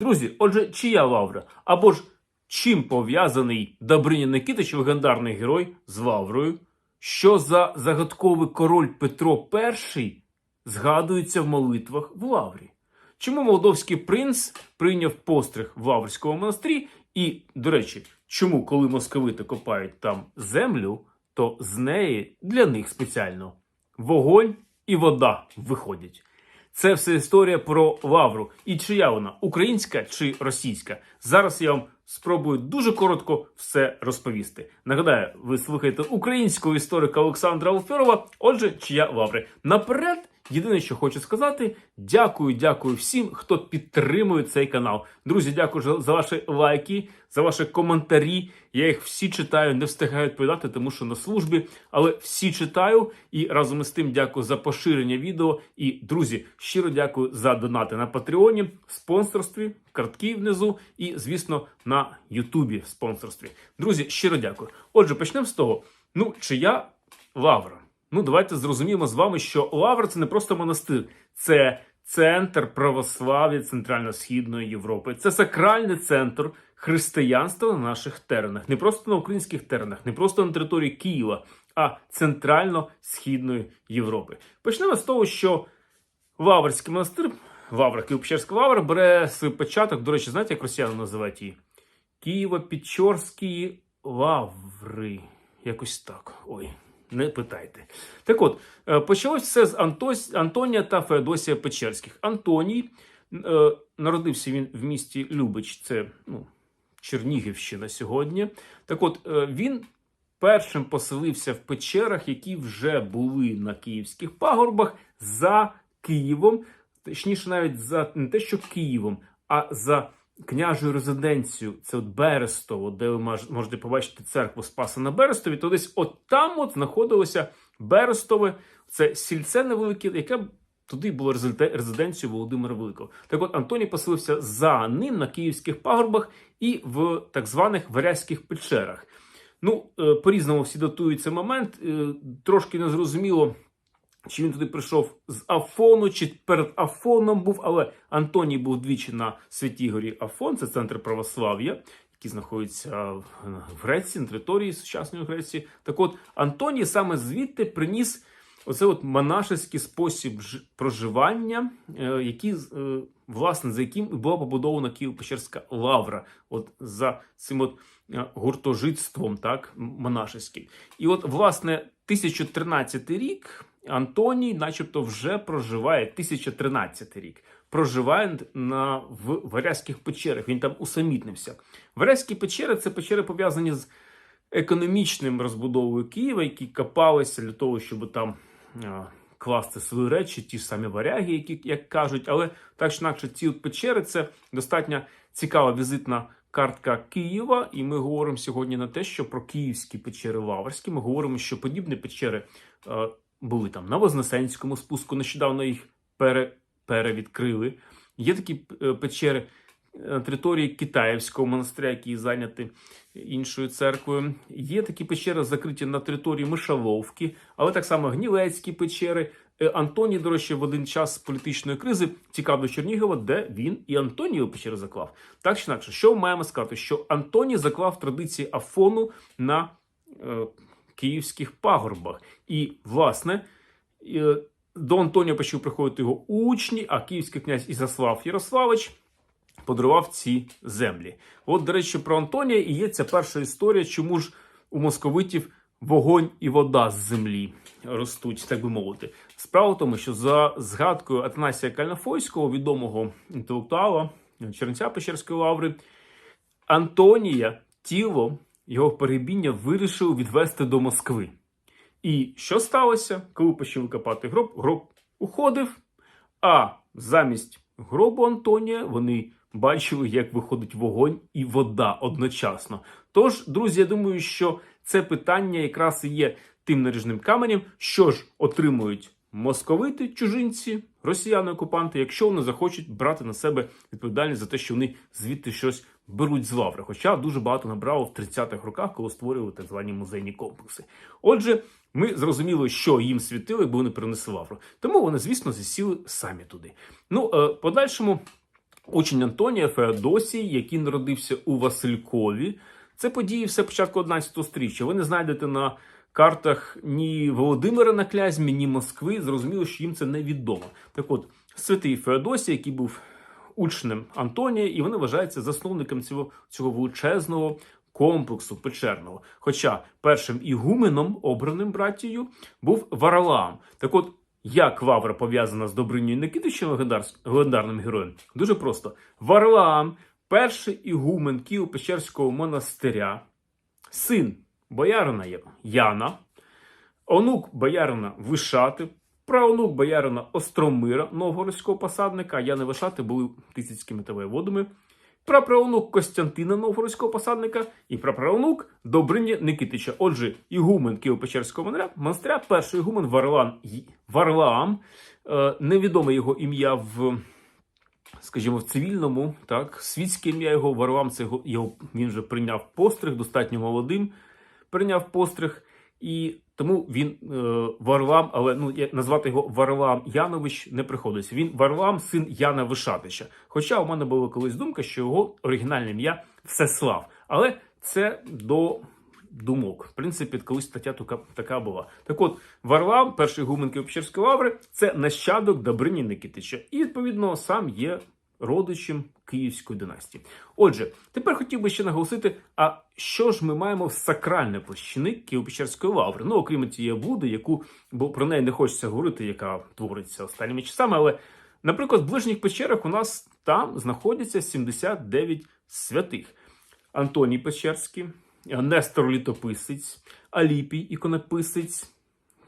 Друзі, отже, чия Лавра? Або ж чим пов'язаний Добриня Никитич, легендарний герой з Лаврою? Що за загадковий король Петро І згадується в молитвах в Лаврі? Чому молдовський принц прийняв постриг в Лаврському монастирі? І, до речі, чому, коли московити копають там землю, то з неї для них спеціально вогонь і вода виходять? Це все історія про Лавру. І чия вона українська чи російська? Зараз я вам спробую дуже коротко все розповісти. Нагадаю, ви слухаєте українського історика Олександра Алферова. Отже, чия Лаври. Наперед, єдине, що хочу сказати, дякую, дякую всім, хто підтримує цей канал. Друзі, дякую за- ваші лайки, за ваші коментарі. Я їх всі читаю, не встигаю відповідати, тому що на службі, але всі читаю. І разом із тим дякую за поширення відео. І друзі, щиро дякую за донати на Патреоні, спонсорстві, картки внизу і, звісно, на Ютубі спонсорстві. Друзі, щиро дякую. Отже, почнемо з того. Ну, чия Лавра? Ну, давайте зрозуміємо з вами, що Лавра це не просто монастир, це центр православ'я Центрально-Східної Європи. Це сакральний центр християнства на наших теренах, не просто на українських теренах, не просто на території Києва, а центрально-східної Європи. Почнемо з того, що Ваврський монастир, Вавра, Києво-Печерська Вавра, бере свій початок. До речі, знаєте, як росіяни називають її? Києво-Печорські Лаври. Якось так. Ой, не питайте. Так от, е, почалось все з Антос... Антонія та Феодосія Печерських. Антоній е, народився він в місті Любич, це ну, Чернігівщина сьогодні. Так от, е, він першим поселився в печерах, які вже були на київських пагорбах за Києвом, точніше, навіть за не те, що Києвом, а за княжою резиденцію. Це от Берестово, де ви можете побачити церкву Спаса на Берестові, то десь от там от знаходилося Берестове, це сільце невелике, яке туди було резиде- резиденцією Володимира Великого. Так от Антоній поселився за ним на київських пагорбах і в так званих Варязьких печерах. Ну, е, по-різному всі датують цей момент. Е, Трошки незрозуміло, чи він туди прийшов з Афону, чи перед Афоном був, але Антоній був двічі на Святій горі Афон, це центр православ'я, який знаходиться в Греції, на території сучасної Греції. Так от, Антоній саме звідти приніс оце от монашеський спосіб проживання, е, який, е, власне, за яким була побудована Києво-Печерська лавра, от за цим от е, гуртожитством, так, монашеським. І от, власне, 1013 рік Антоній, начебто, вже проживає 1013 рік. Проживає на в Варязьких печерах. Він там усамітнився. Варязькі печери це печери пов'язані з економічним розбудовою Києва, які копалися для того, щоб там а, класти свої речі, ті самі варяги, які як кажуть. Але так чи інакше, ці печери це достатньо цікава візитна картка Києва. І ми говоримо сьогодні на те, що про київські печери Лаврські. Ми говоримо, що подібні печери були там на Вознесенському спуску. Нещодавно їх пере, перевідкрили. Є такі е, печери на території Китаївського монастиря, які зайняті іншою церквою. Є такі печери, закриті на території Мишаловки, але так само Гнілецькі печери. Е, Антоній, до речі, в один час політичної кризи тікав до Чернігова, де він і Антонію печери заклав. Так чи інакше, що маємо сказати? Що Антоній заклав традиції Афону на е, київських пагорбах. І, власне, е, до Антонія почав приходити його учні, а київський князь Ізяслав Ярославич подарував ці землі. От, до речі, про Антонія і є ця перша історія, чому ж у московитів вогонь і вода з землі ростуть, так би мовити. Справа в тому, що за згадкою Атанасія Кальнафойського, відомого інтелектуала, чернця Печерської лаври, Антонія тіло його перебіння вирішив відвести до Москви. І що сталося, коли почали копати гроб? Гроб уходив, а замість гробу Антонія вони бачили, як виходить вогонь і вода одночасно. Тож, друзі, я думаю, що це питання якраз і є тим наріжним каменем, що ж отримують московити, чужинці, росіяни-окупанти, якщо вони захочуть брати на себе відповідальність за те, що вони звідти щось беруть з лаври. Хоча дуже багато набрало в 30-х роках, коли створювали так звані музейні комплекси. Отже, ми зрозуміли, що їм світили, бо вони принесли лавру. Тому вони, звісно, засіли самі туди. Ну, е, подальшому учень Антонія Феодосій, який народився у Василькові. Це події все початку 11 стріччя. Ви не знайдете на картах ні Володимира на Клязьмі, ні Москви. Зрозуміло, що їм це невідомо. Так от, святий Феодосій, який був учнем Антонія, і вони вважаються засновником цього, цього величезного комплексу печерного. Хоча першим ігуменом, обраним братією, був Варалаам. Так от, як Вавра пов'язана з Добринею Никитичем, легендарним героєм? Дуже просто. Варлаам, перший ігумен Києво-Печерського монастиря, син боярина Яна, онук боярина Вишати, праонук боярина Остромира, новгородського посадника, Яни Вишати були тисяцькими та воєводами, праправнук Костянтина Новгородського посадника і праправнук Добрині Никитича. Отже, ігумен Києво-Печерського монастиря, монастиря, перший ігумен Варлаам, Варлаам е, невідоме його ім'я в. Скажімо, в цивільному, так, світське ім'я його Варлаам, це його він вже прийняв постриг, достатньо молодим прийняв постриг, і тому він е, Варлам, але ну назвати його Варлам Янович не приходиться. Він Варлам, син Яна Вишатича. Хоча у мене була колись думка, що його оригінальне ім'я Всеслав. Але це до думок. В принципі, колись стаття така, була. Так от, Варлам, перший гумен Києво-Печерської лаври, це нащадок Добрині Никитича. І, відповідно, сам є родичем Київської династії. Отже, тепер хотів би ще наголосити, а що ж ми маємо в сакральне площини Києво-Печерської лаври? Ну, окрім тієї блуди, яку, бо про неї не хочеться говорити, яка твориться останніми часами, але, наприклад, в ближніх печерах у нас там знаходяться 79 святих. Антоній Печерський, Нестор Літописець, Аліпій іконописець.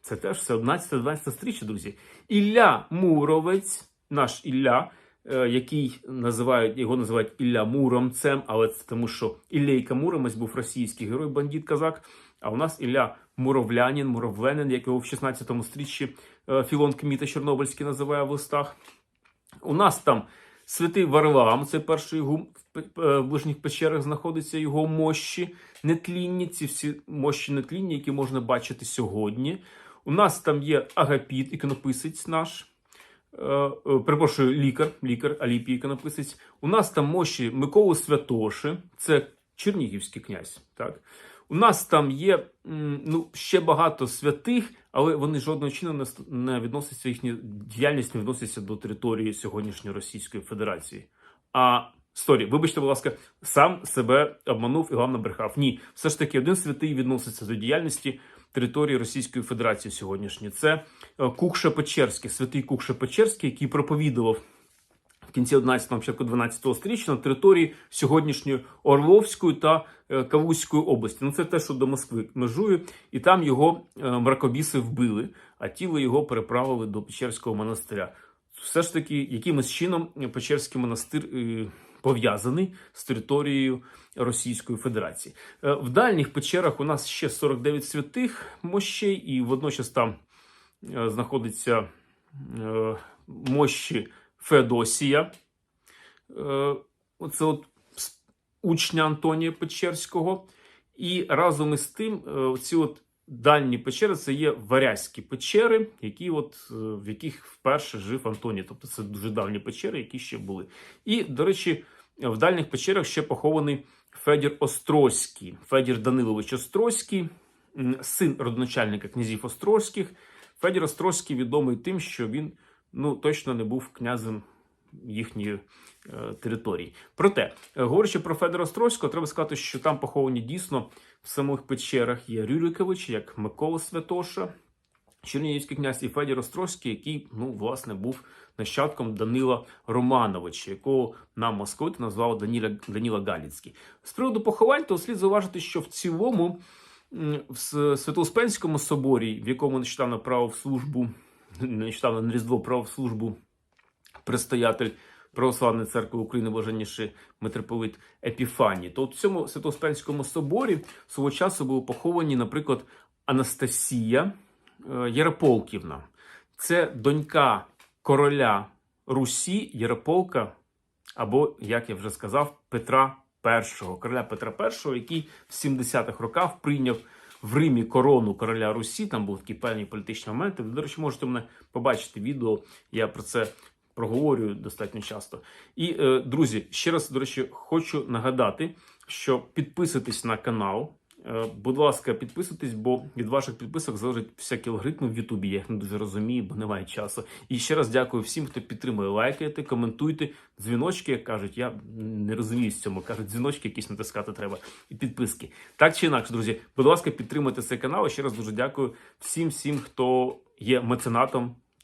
Це теж все 11-12 стріччя, друзі. Ілля Муровець, наш Ілля, який називають його називають Ілля Муромцем, але це тому, що Іллейка Муромець був російський герой, бандит казак. А у нас Ілля Муровлянин, Муровленин, як його в 16-му стріччі е, Філон Кміта Чорнобильський називає в листах. У нас там святий Варлаам, це перший гум е, в ближніх печерах знаходиться його мощі нетлінні, ці всі мощі нетлінні, які можна бачити сьогодні. У нас там є Агапіт, іконописець наш. Е, е, перепрошую, лікар, лікар Аліпій іконописець. У нас там мощі Миколи Святоши, це Чернігівський князь. Так? У нас там є ну, ще багато святих, але вони жодного чину не відносяться, їхня діяльність не відноситься до території сьогоднішньої Російської Федерації. А сторі, вибачте, будь ласка, сам себе обманув і вам набрехав. Ні, все ж таки, один святий відноситься до діяльності території Російської Федерації сьогоднішньої. Це е, Кукша Печерський, святий Кукша Печерський, який проповідував в кінці 11-го, початку 12-го сторіччя на території сьогоднішньої Орловської та е, Кавузької області. Ну це те, що до Москви межує, і там його е, мракобіси вбили, а тіло його переправили до Печерського монастиря. Все ж таки, якимось чином Печерський монастир пов'язаний з територією Російської Федерації. Е, В дальніх печерах у нас ще 49 святих мощей, і водночас там е, знаходиться е, мощі Феодосія. Е, Оце от учня Антонія Печерського. І разом із тим, ці от дальні печери це є варязькі печери, які от, е, в яких вперше жив Антоній. Тобто це дуже давні печери, які ще були. І, до речі, в дальніх печерах ще похований Федір Острозький, Федір Данилович Острозький, син родоначальника князів Острозьких. Федір Острозький відомий тим, що він ну, точно не був князем їхньої е, території. Проте, е, говорячи про Федора Острозького, треба сказати, що там поховані дійсно в самих печерах є Рюрикович, як Микола Святоша, Чернігівський князь і Федір Острозький, який, ну, власне, був нащадком Данила Романовича, якого нам московити назвали Даніла, Даніла Галіцький. З приводу поховань, то слід зауважити, що в цілому в Свято-Успенському соборі, в якому нещодавно правив службу, нещодавно на Різдво правив службу предстоятель Православної церкви України, блаженніший митрополит Епіфаній, то в цьому Свято-Успенському соборі свого часу були поховані, наприклад, Анастасія е, Ярополківна. Це донька короля Русі Ярополка, або, як я вже сказав, Петра І, короля Петра І, який в 70-х роках прийняв в Римі корону короля Русі. Там були такі певні політичні моменти. Ви, до речі, можете мене побачити відео. Я про це проговорюю достатньо часто. І, е, друзі, ще раз, до речі, хочу нагадати, що підписуйтесь на канал. Е, Будь ласка, підписуйтесь, бо від ваших підписок залежать всякі алгоритми в Ютубі. Я їх не дуже розумію, бо немає часу. І ще раз дякую всім, хто підтримує. Лайкайте, коментуйте, дзвіночки, як кажуть. Я не розумію з цьому. кажуть, дзвіночки якісь натискати треба і підписки. Так чи інакше, друзі, будь ласка, підтримуйте цей канал. І ще раз дуже дякую всім, всім, хто є меценатом